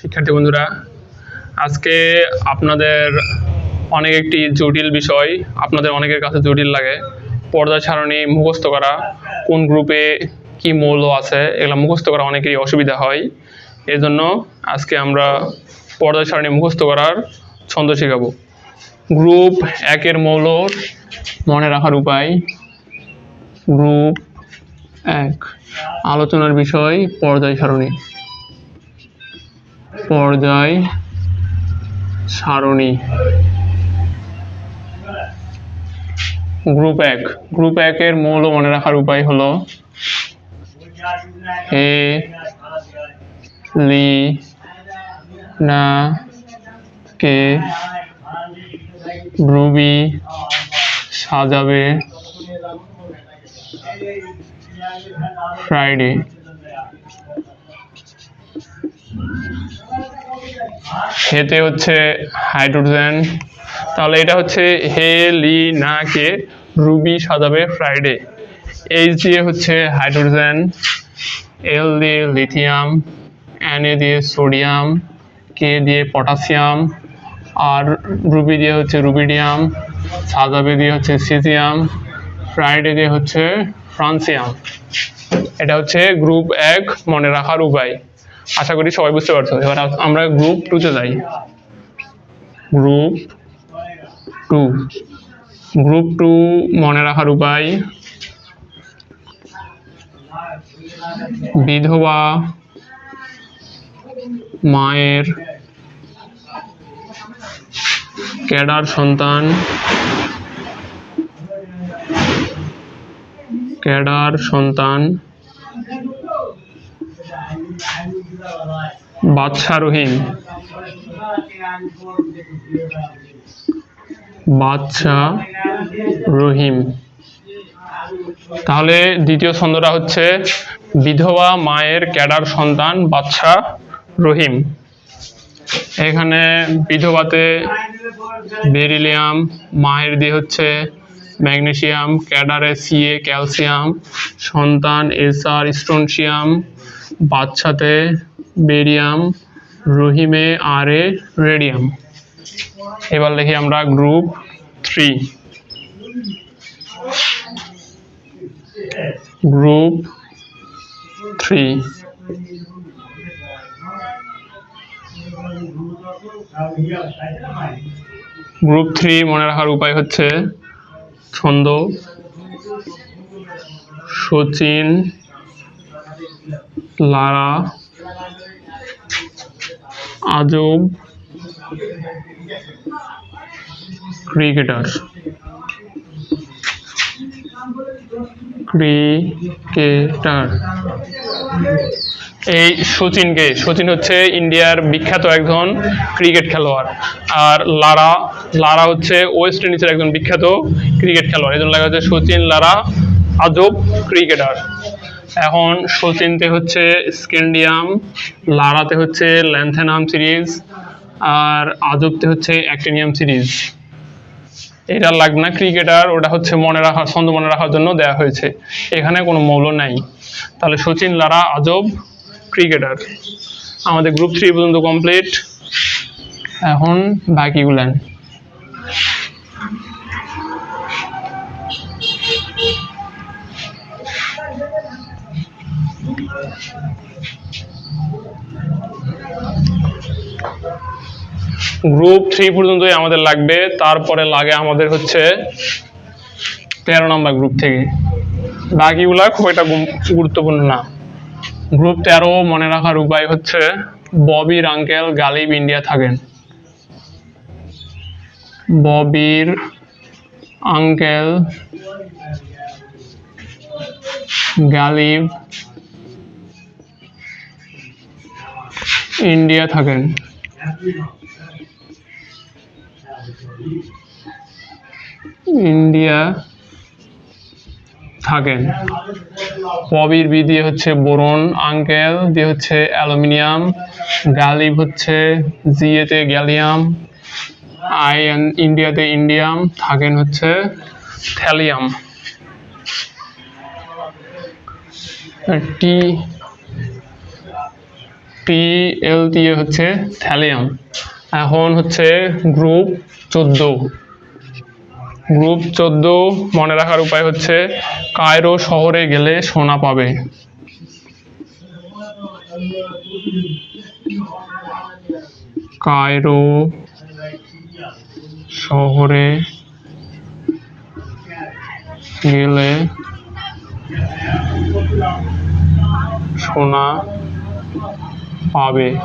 শিক্ষার্থী বন্ধুরা, আজকে আপনাদের অনেক একটি জটিল বিষয়, আপনাদের অনেকের কাছে জটিল লাগে। পর্দা সারণী মুখস্থ করা, কোন গ্রুপে কি মৌল আছে, এগুলো মুখস্থ করা অনেকেরই অসুবিধা হয়। এই জন্য আজকে আমরা পর্দা সারণী মুখস্থ করার ছন্দ শেখাবো। গ্রুপ একের মৌল মনে রাখার উপায়। গ্রুপ এক, আলোচনার বিষয় পর্যায় সারণী পর্যায় সারণী। গ্রুপ এক। গ্রুপ একের মৌল মনে রাখার উপায় হলো এ, লি, না, কে, রুবি, সাজাবে, ফ্রাইডে। হেতে হচ্ছে হাইড্রোজেন। তাহলে এটা হচ্ছে হে লি না কে রুবি সাজাবে ফ্রাইডে। এইচ দিয়ে হচ্ছে হাইড্রোজেন এল দিয়ে লিথিয়াম এন এ দিয়ে সোডিয়াম কে দিয়ে পটাশিয়াম, আর রুবি দিয়ে হচ্ছে রুবিডিয়াম, সাজাবে দিয়ে হচ্ছে সিজিয়াম, ফ্রাইডে দিয়ে হচ্ছে ফ্রান্সিয়াম। এটা হচ্ছে গ্রুপ এক মনে রাখার উপায়। আশা করি সবাই বুঝতে পারছ। এবার আমরা গ্রুপ টুতে যাই। গ্রুপ টু গ্রুপ টু মনে রাখার উপায়। বিধবা মায়ের ক্যাডার সন্তান। ক্যাডার সন্তান। বাদশা রহিম। বাদশা রহিম। তাহলে দ্বিতীয় ছন্দটা হচ্ছে, বিধবা মায়ের ক্যাডার সন্তান বাদশা রহিম। এখানে বিধবাতে বেরিলিয়াম, মায়ের দিয়ে হচ্ছে ম্যাগনেসিয়াম, ক্যাডারে সিএ ক্যালসিয়াম, সন্তান এসআর স্টোনসিয়াম বাচ্চাতে বেরিয়াম, রহিমে, আর এ রেডিয়াম। এবার লিখি আমরা group three. Group three. Group three মনে রাখার উপায় হচ্ছে ছন্দ, সচিন, লারা আজব ক্রিকেটার। ক্রিকেটার। এই সচিনকে সচিন হচ্ছে ইন্ডিয়ার বিখ্যাত একজন ক্রিকেট খেলোয়াড়। আর লারা লারা হচ্ছে ওয়েস্ট ইন্ডিজের একজন বিখ্যাত ক্রিকেট খেলোয়াড়। এই জন্য লেখা হচ্ছে সচিন লারা আজব ক্রিকেটার। এখন সচিনতে হচ্ছে স্কেন্ডিয়াম, লারাতে হচ্ছে ল্যান্থেনাম সিরিজ, আর আজবতে হচ্ছে অ্যাক্টিনিয়াম সিরিজ। এটা লাগবে না ক্রিকেটার, ওটা হচ্ছে মনে রাখার, ছন্দ মনে রাখার জন্য দেওয়া হয়েছে। এখানে কোনো মৌল নাই। তাহলে সচিন, লারা, আজব, ক্রিকেটার। আমাদের গ্রুপ থ্রি পর্যন্ত কমপ্লিট এখন বাকিগুলান গ্রুপ থ্রি পর্যন্তই আমাদের লাগবে। তারপরে লাগে আমাদের হচ্ছে তেরো নম্বর গ্রুপ থেকে। বাকিগুলা খুব একটা গুরুত্বপূর্ণ না। গ্রুপ তেরো মনে রাখার উপায় হচ্ছে ববির আঙ্কেল গালিব ইন্ডিয়া থাকেন। ববির, আঙ্কেল, গালিব ইন্ডিয়া থাকেন। ইন্ডিয়া থাকেন। ববির বি দিয়ে হচ্ছে বোরন, আঙ্কেল, দিয়ে হচ্ছে অ্যালুমিনিয়াম গালিব হচ্ছে জিএতে গ্যালিয়াম, আই ইন্ডিয়াতে ইন্ডিয়াম, থাকেন হচ্ছে থ্যালিয়াম। টি পি এল দিয়ে হচ্ছে থ্যালিয়াম। এখন হচ্ছে গ্রুপ চোদ্দ। গ্রুপ চোদ্দ মনে রাখার উপায় হচ্ছে, কায়রো শহরে গেলে সোনা পাবে। কায়রো শহরে গেলে সোনা পাবে।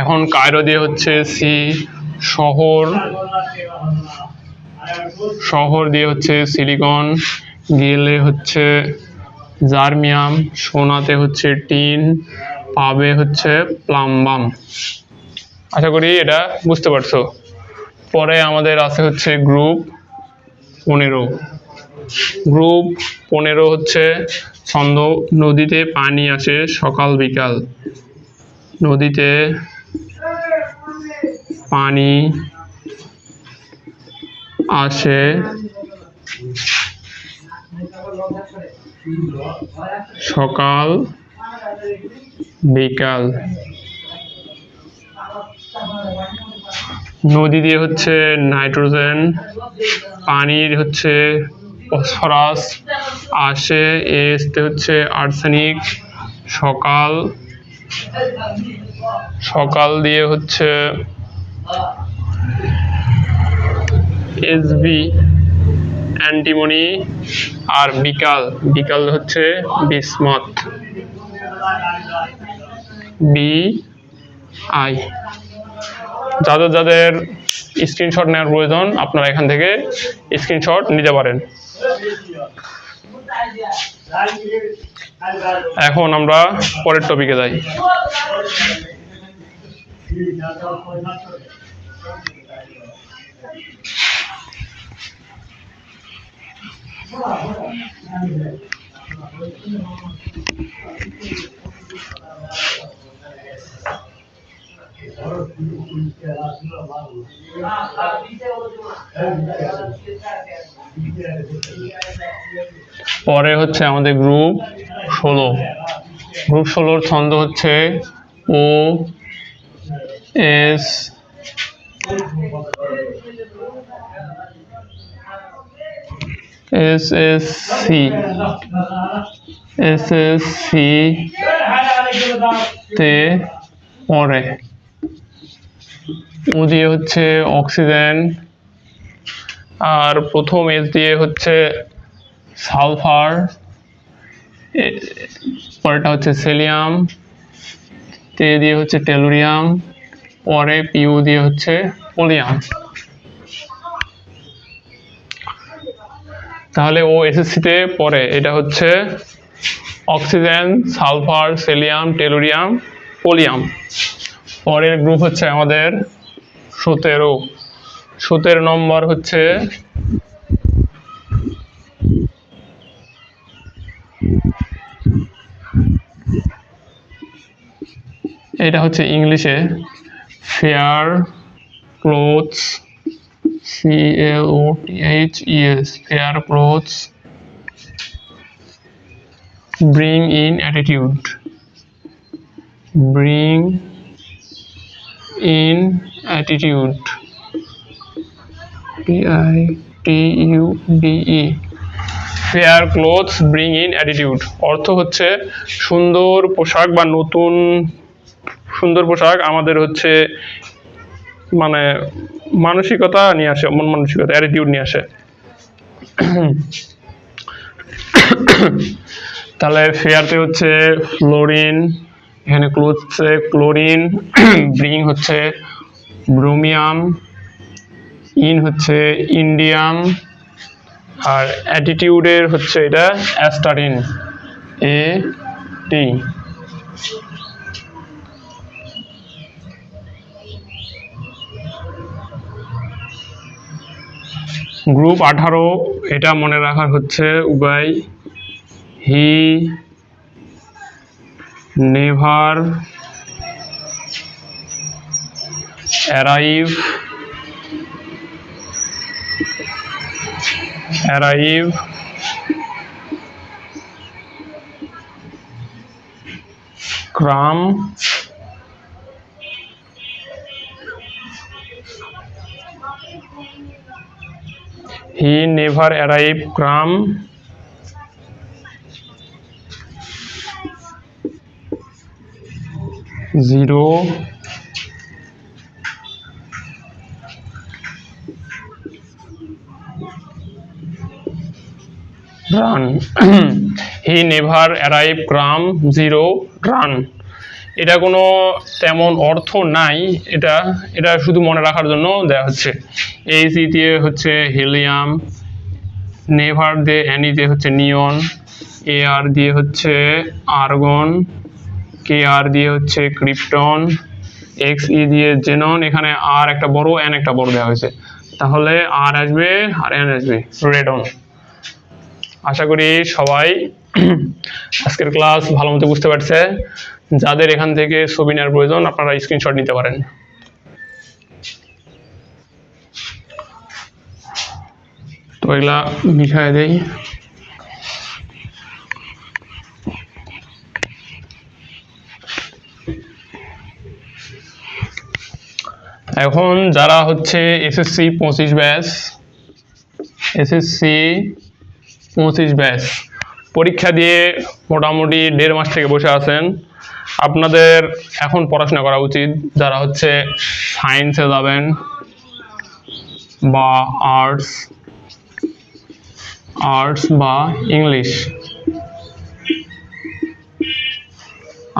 এখন কায়রো দিয়ে হচ্ছে সি শহর শহর দিয়ে হচ্ছে সিলিকন, গেলে হচ্ছে জার্মিয়াম, সোনাতে হচ্ছে টিন, পাবে হচ্ছে প্লাম্বাম। আশা করি এটা বুঝতে পারছ। পরে আমাদের আছে হচ্ছে গ্রুপ পনেরো। গ্রুপ পনেরো হচ্ছে ছন্দ, নদীতে পানি আসে সকাল বিকাল নদীতে পানি আসে। সকাল, বিকাল। নদী দিয়ে হচ্ছে নাইট্রোজেন পানির হচ্ছে ফসফরাস আসে। এসতে হচ্ছে আর্সেনিক। সকাল সকাল দিয়ে হচ্ছে এসবি, অ্যান্টিমনি আর বিকাল। বিকাল হচ্ছে বিসমত। B I. যাদের যাদের স্ক্রিনশট নেওয়ার প্রয়োজন, আপনারা এখান থেকে স্ক্রিনশট নিতে পারেন। এখন আমরা পরের টপিকে যাই। পরে হচ্ছে আমাদের গ্রুপ ষোলো। গ্রুপ ষোলোর ছন্দ হচ্ছে O, S S S, C. S S, C তে পড়ে ও দিয়ে হচ্ছে অক্সিজেন। আর প্রথম এস দিয়ে হচ্ছে সালফার পরেরটা হচ্ছে সেলিয়াম তে দিয়ে হচ্ছে টেলুরিয়াম, পরে পিউ দিয়ে হচ্ছে পোলিয়াম। তাহলে ও এসএসসিতে পড়ে এটা হচ্ছে oxygen, sulphur, selenium, tellurium, polonium. পরের গ্রুপ হচ্ছে আমাদের সতেরো। সতেরো নম্বর হচ্ছে এটা হচ্ছে ইংলিশে fair clothes C O T H E S fair clothes, bring in attitude. Bring in attitude. T I T U D E fair clothes bring in attitude অর্থ হচ্ছে সুন্দর পোশাক বা নতুন সুন্দর পোশাক আমাদের হচ্ছে মানে মানসিকতা নিয়ে আসে, মন মানসিকতা অ্যাটিটিউড নিয়ে আসে। তাহলে ফেয়ারতে হচ্ছে ফ্লোরিন এখানে ক্লোথসে ক্লোরিন ব্রিং হচ্ছে ব্রোমিয়াম ইন হচ্ছে ইন্ডিয়াম আর অ্যাটিটিউডের হচ্ছে এটা অ্যাস্টারিন এ টি গ্রুপ আঠারো, এটা মনে রাখার হচ্ছে উপায় হি নেভার অ্যারাইভ অ্যারাইভ গ্রাম he never arrived gram zero run. He never arrived, gram, zero, run. এটা কোনো তেমন অর্থ নাই। এটা এটা শুধু মনে রাখার জন্য দেওয়া হচ্ছে। এইচ দিয়ে হচ্ছে হিলিয়াম নেভার দিয়ে অ্যানি দিয়ে হচ্ছে নিয়ন এ আর দিয়ে হচ্ছে আর্গন কে আর দিয়ে হচ্ছে ক্রিপ্টন এক্স ই দিয়ে জেনন, এখানে আর একটা বড় এন একটা বড় দেওয়া হয়েছে। তাহলে আর আসবে আর এন আসবে রেডন আশা করি সবাই আজকের ক্লাস ভালো মতো বুঝতে পারছে। যাদের এখান থেকে ছবি নেওয়ার প্রয়োজন, আপনারা স্ক্রিনশট নিতে পারেন। তো এগুলা মিশাই দেই। এখন যারা হচ্ছে এসএসসি পঁচিশ ব্যাচ এসএসসি পঁচিশ ব্যাস, পরীক্ষা দিয়ে মোটামুটি দেড় মাস থেকে বসে আছেন। আপনাদের এখন পড়াশোনা করা উচিত। যারা হচ্ছে সায়েন্সে যাবেন বা আর্টস আর্টস বা ইংলিশ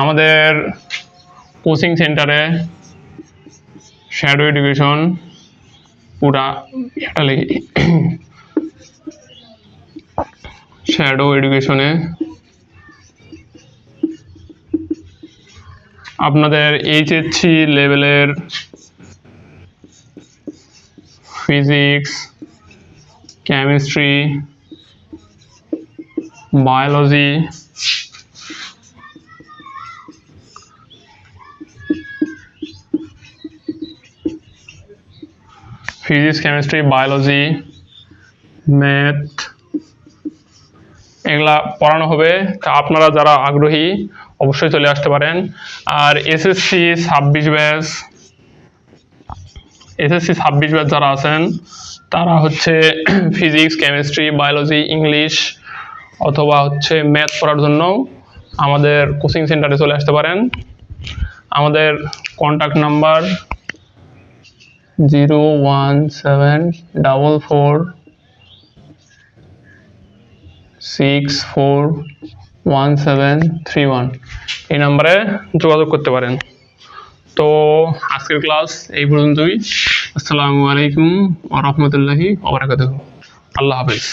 আমাদের কোচিং সেন্টারে শ্যাডো এডুকেশন পুরা এটা লিখি শ্যাডো এডুকেশনে আপনাদের এইচএসসি লেভেলের physics chemistry biology physics chemistry biology math এগুলা পড়ানো হবে। তা আপনারা যারা আগ্রহী, অবশ্যই চলে আসতে পারেন। আর এসএসসি ছাব্বিশ ব্যাচ এসএসসি ছাব্বিশ ব্যাচ যারা আছেন, তারা হচ্ছে ফিজিক্স কেমিস্ট্রি বায়োলজি ইংলিশ অথবা হচ্ছে ম্যাথ পড়ার জন্য আমাদের কোচিং সেন্টারে চলে আসতে পারেন। আমাদের contact number zero one seven double four six four one seven three one এই নাম্বারে যোগাযোগ করতে পারেন। তো আজকের ক্লাস এই পর্যন্তই। আসসালামু আলাইকুম ওয়া রাহমাতুল্লাহি ওয়া বারাকাতুহু। আল্লাহ হাফেজ।